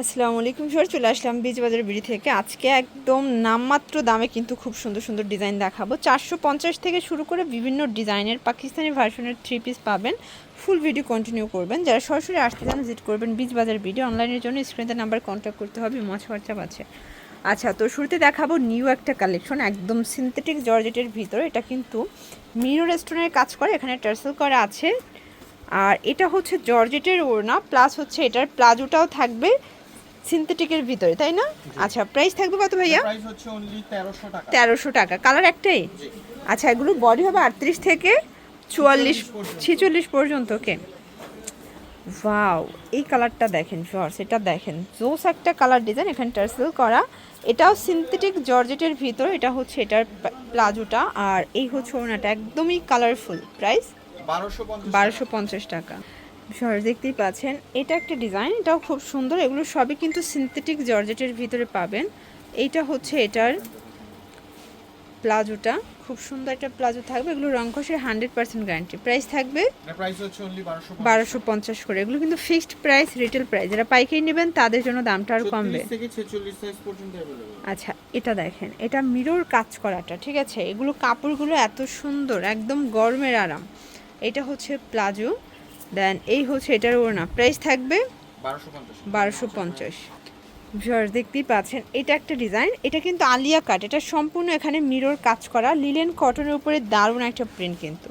আসসালামু আলাইকুম স্যার চলে আসলাম বীজবাজার বিড়ি থেকে। আজকে একদম নামমাত্র দামে কিন্তু খুব সুন্দর সুন্দর ডিজাইন দেখাবো। চারশো পঞ্চাশ থেকে শুরু করে বিভিন্ন ডিজাইনের পাকিস্তানি ভার্সনের থ্রি পিস পাবেন। ফুল ভিডিও কন্টিনিউ করবেন। যারা সরাসরি আসতে চান ভিজিট করবেন বীজবাজার ভিডিও অনলাইনের জন্য স্ক্রিনে নাম্বার কন্ট্যাক্ট করতে হবে মচ হোয়াটসঅ্যাপ আছে। আচ্ছা তো শুরুতে দেখাবো নিউ একটা কালেকশন একদম সিনথেটিক জর্জেটের ভিতরে। এটা কিন্তু মিরো রেস্টুরেন্টের কাজ করে, এখানে টার্সেল করা আছে। আর এটা হচ্ছে জর্জেটের ওড়না প্লাস হচ্ছে এটার প্লাজোটাও থাকবে। সিনথেটিকের ভিতরে তাই না? আচ্ছা প্রাইস থাকবে কত ভাইয়া? প্রাইস হচ্ছে অনলি 1300 টাকা। তেরোশো টাকা। কালার একটাই? আচ্ছা এগুলো বডি হবে আটত্রিশ থেকে চুয়াল্লিশ ছিচল্লিশ পর্যন্ত। ওকে। ওয়াও এই কালারটা দেখেন ফর্স এটা দেখেন। জোস একটা কালার ডিজাইন এখানে টার্সেল করা। এটাও সিনথেটিক জর্জেটের ভিতর এটা হচ্ছে এটার প্লাজোটা আর এই হচ্ছে ওনাটা একদমই কালারফুল প্রাইস 1250 বারোশো পঞ্চাশ টাকা। সহজ দেখতেই পাচ্ছেন এটা একটা ডিজাইন এটাও খুব সুন্দর এগুলো সবই কিন্তু সিনথেটিক জর্জেটের ভিতরে পাবেন। এইটা হচ্ছে এটার প্লাজোটা খুব সুন্দর একটা প্লাজো থাকবে এগুলো রং কষের হান্ড্রেড পার্সেন্ট গ্যারান্টি প্রাইস থাকবে বারোশো পঞ্চাশ। করে এগুলো কিন্তু ফিক্সড প্রাইস রিটেল প্রাইস যারা পাইকারি নেবেন তাদের জন্য দামটা আর কমবে। আচ্ছা এটা দেখেন এটা মিরর কাজ করাটা ঠিক আছে? এগুলো কাপড়গুলো এত সুন্দর একদম গরমের আরাম। এটা হচ্ছে প্লাজো। দেন এই হচ্ছে এটার ওড়না প্রাইস থাকবে 1250 বারোশো পঞ্চাশ ভিউয়ার্স দেখতেই পাচ্ছেন এটা একটা ডিজাইন এটা কিন্তু আলিয়া কাট এটা সম্পূর্ণ এখানে মিরর কাজ করা লিলেন কটনের উপরে দারুণ একটা প্রিন্ট কিন্তু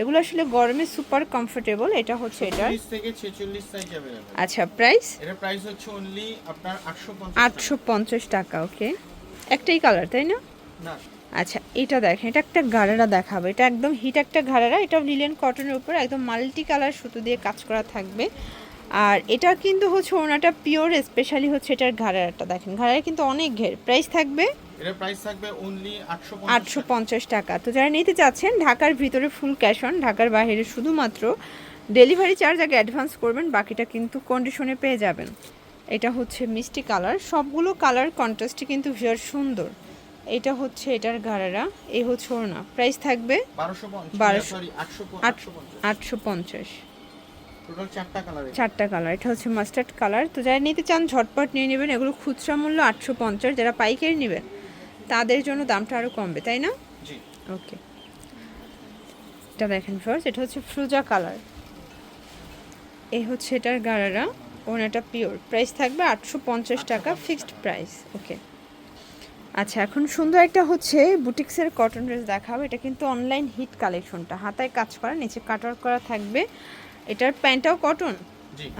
এগুলো আসলে গরমে সুপার কমফোর্টেবল এটা হচ্ছে এটার 30 থেকে 46 সাইজ अवेलेबल আচ্ছা প্রাইস এটা প্রাইস হচ্ছে অনলি আপনার 850 আটশো পঞ্চাশ টাকা ওকে একটাই কালার তাই না না আচ্ছা এটা দেখেন এটা একটা ঘাড়ারা দেখাবো। এটা একদম হিট একটা ঘাড়ারা এটা লিলেন কটনের উপর একদম মাল্টি কালার সুতো দিয়ে কাজ করা থাকবে। আর এটা কিন্তু হচ্ছে ওনাটা পিওর স্পেশালি হচ্ছে এটার ঘাড়ারাটা দেখেন ঘাড়ারা কিন্তু অনেক ঘের। প্রাইস থাকবে? এটা প্রাইস থাকবে অনলি 850 আটশো পঞ্চাশ টাকা। তো যারা নিতে চাচ্ছেন ঢাকার ভিতরে ফুল ক্যাশ অন ঢাকার বাইরে শুধুমাত্র ডেলিভারি চার্জ আগে অ্যাডভান্স করবেন বাকিটা কিন্তু কন্ডিশনে পেয়ে যাবেন। এটা হচ্ছে মিষ্টি কালার সবগুলো কালার কন্ট্রাস্টই কিন্তু ভীষণ সুন্দর। এটা হচ্ছে এটার ঘাড়ারা এই হচ্ছে ওড়না। প্রাইস থাকবে 1250 1200 সরি আট 850 আটশো পঞ্চাশ। চারটা কালার এটা হচ্ছে মাস্টার্ড কালার তো যারা নিতে চান ঝটপট নিয়ে নেবেন। এগুলো খুচরা মূল্য আটশো পঞ্চাশ। যারা পাইকারি নেবেন তাদের জন্য দামটা আরও কমবে তাই না? ওকে এটা দেখেন ফার্স্ট এটা হচ্ছে ফ্রুজা কালার এই হচ্ছে এটার গাড়ারা ওনাটা পিওর প্রাইস থাকবে আটশো পঞ্চাশ টাকা ফিক্সড প্রাইস ওকে আচ্ছা এখন সুন্দর একটা হচ্ছে বুটিক্সের কটন ড্রেস দেখাবো। এটা কিন্তু অনলাইন হিট কালেকশনটা হাতায় কাজ করা নিচে কাটার করা থাকবে। এটার প্যান্টটাও কটন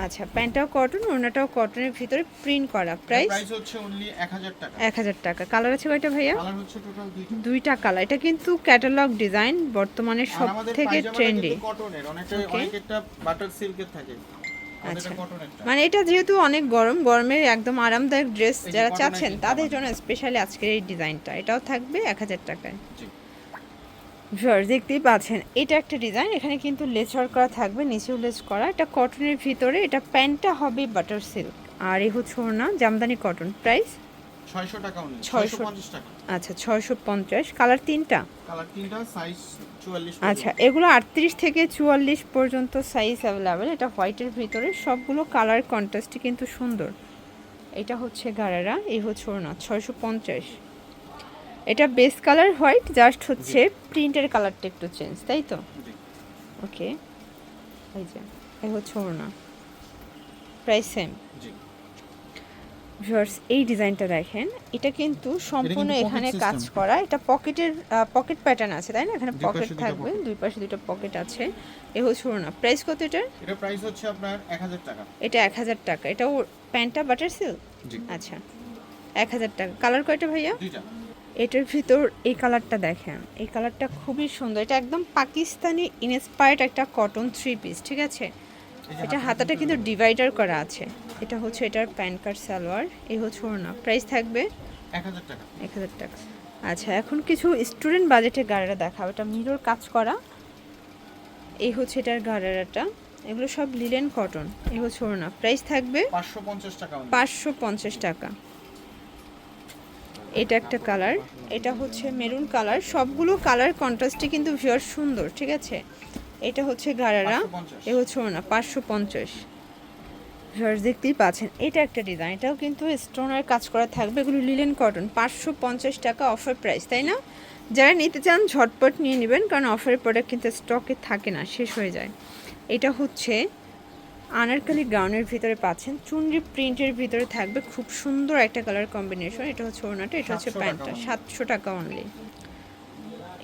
আচ্ছা প্যান্টটাও কটন ওনাটাও কটনের ভিতরে প্রিন্ট করা। প্রাইস প্রাইস হচ্ছে অনলি 1000 টাকা। এক হাজার টাকা। কালার আছে কয়টা ভাইয়া? কালার হচ্ছে টোটাল দুইটা। দুইটা কালার এটা কিন্তু ক্যাটালগ ডিজাইন বর্তমানে সব থেকে ট্রেন্ডি কটনের অনেকটা অনেকটা বাটার সিল্কের থাকে। আচ্ছা। মানে এটা যেহেতু অনেক গরম গরমের একদম আরামদায়ক ড্রেস যারা চাচ্ছেন তাদের জন্য স্পেশালি আজকের এই ডিজাইনটা এটাও থাকবে এক হাজার টাকায়। ভিউয়ার্স দেখতেই পাচ্ছেন এটা একটা ডিজাইন এখানে কিন্তু লেচার করা থাকবে নিচেও লেচ করা। এটা কটনের ভিতরে এটা প্যান্টটা হবে বাটার সিল্ক আর এ হচ্ছে না জামদানি কটন প্রাইস 600 টাকা অনলি 650 টাকা। আচ্ছা কালার তিনটা? কালার তিনটা সাইজ 44 আচ্ছা এগুলো আটত্রিশ থেকে চুয়াল্লিশ পর্যন্ত সাইজ এটা হোয়াইটের ভিতরে। সবগুলো কালার কন্ট্রাস্টই কিন্তু সুন্দর। এটা হচ্ছে গারারা এই হচ্ছে ওড়না ছয়শো পঞ্চাশ। এটা বেস কালার হোয়াইট জাস্ট হচ্ছে প্রিন্টের কালারটা একটু চেঞ্জ তাই তো? ওকে এই যে এই হচ্ছে ওড়না। প্রাইস সেম ভিউয়ার্স এই ডিজাইনটা দেখেন। এটা কিন্তু সম্পূর্ণ এখানে কাজ করা। এটা পকেটের পকেট প্যাটার্ন আছে তাই না? এখানে পকেট থাকবে দুই পাশে দুটো পকেট আছে। এ হচ্ছে না প্রাইস কত এটার? এটা প্রাইস হচ্ছে আপনার 1000 টাকা। এটা এক হাজার টাকা। এটা প্যান্টটা বাটার সিল্ক জি। আচ্ছা। এক হাজার টাকা। কালার কয়টা ভাইয়া? দুইটা। এটার ভিতর এই কালারটা দেখেন। এই কালারটা খুবই সুন্দর। এটা একদম পাকিস্তানি ইনস্পায়ার্ড একটা কটন থ্রি পিস ঠিক আছে? এটা হাতাটা কিন্তু ডিভাইডার করা আছে। এটা হচ্ছে এটার প্যান কার্ড সালোয়ার। এই হচ্ছে ওড়না। প্রাইস থাকবে 1000 টাকা। এক হাজার টাকা। আচ্ছা এখন কিছু স্টুডেন্ট বাজেটের গাড়ারা দেখাবো এটা মিরর কাজ করা। এই হচ্ছে এটার গাড়ারাটা। এগুলো সব লিলেন কটন এই হচ্ছে ওড়না। প্রাইস থাকবে 550 টাকা পাঁচশো পঞ্চাশ টাকা। এটা একটা কালার এটা হচ্ছে মেরুন কালার সবগুলো কালার কন্ট্রাস্টে কিন্তু ভিউয়ার সুন্দর ঠিক আছে? এটা হচ্ছে গারারা। এ হচ্ছে ওনা পাঁচশো পঞ্চাশ। ভিউয়ার্স দেখতেই পাচ্ছেন এটা একটা ডিজাইন এটাও কিন্তু স্টোনের কাজ করা থাকবে এগুলো লিলেন কটন পাঁচশো পঞ্চাশ টাকা অফার প্রাইস তাই না? যারা নিতে চান ঝটপট নিয়ে নেবেন কারণ অফারের প্রোডাক্ট কিন্তু স্টকে থাকে না শেষ হয়ে যায়। এটা হচ্ছে আনারকালি গাউনের ভিতরে পাচ্ছেন চুনরি প্রিন্টের ভিতরে থাকবে খুব সুন্দর একটা কালার কম্বিনেশন এটা হচ্ছে ওনাটা এটা হচ্ছে প্যান্টটা সাতশো টাকা অনলি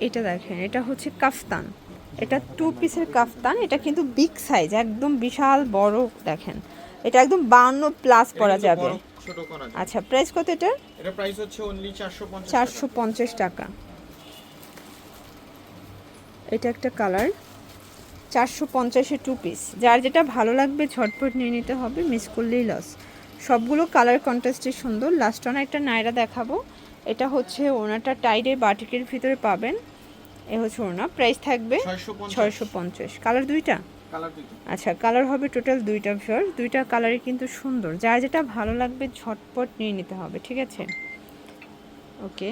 এটা দেখেন এটা হচ্ছে কাফতান। এটা টু পিসের কাফতান এটা কিন্তু বিগ সাইজ একদম বিশাল বড় দেখেন। এটা একদম বাউন্ন প্লাস করা যাবে। আচ্ছা প্রাইস কত এটা? এটা প্রাইস হচ্ছে অনলি 450 চারশো পঞ্চাশ টাকা। এটা একটা কালার চারশো পঞ্চাশে টু পিস যার যেটা ভালো লাগবে ঝটপট নিয়ে নিতে হবে মিস করলেই লস সবগুলো কালার কন্ট্রাস্টে সুন্দর। লাস্ট অন একটা নায়রা দেখাবো। এটা হচ্ছে ওনাটা টাইডে বাটিকের ভিতরে পাবেন। এ হচ্ছে ওনা প্রাইস থাকবে ছয়শো পঞ্চাশ। কালার দুইটা? আচ্ছা কালার হবে টোটাল দুইটা ফিওর দুইটা কালারই কিন্তু সুন্দর। যার যেটা ভালো লাগবে ঝটপট নিয়ে নিতে হবে ঠিক আছে? ওকে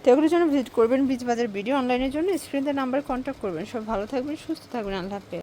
তো এগুলোর জন্য ভিজিট করবেন বীজ বাজার ভিডিও অনলাইনের জন্য। স্ক্রিনতে নাম্বার কন্ট্যাক্ট করবেন। সব ভালো থাকবেন সুস্থ থাকবেন। আল্লাহ হাফেজ।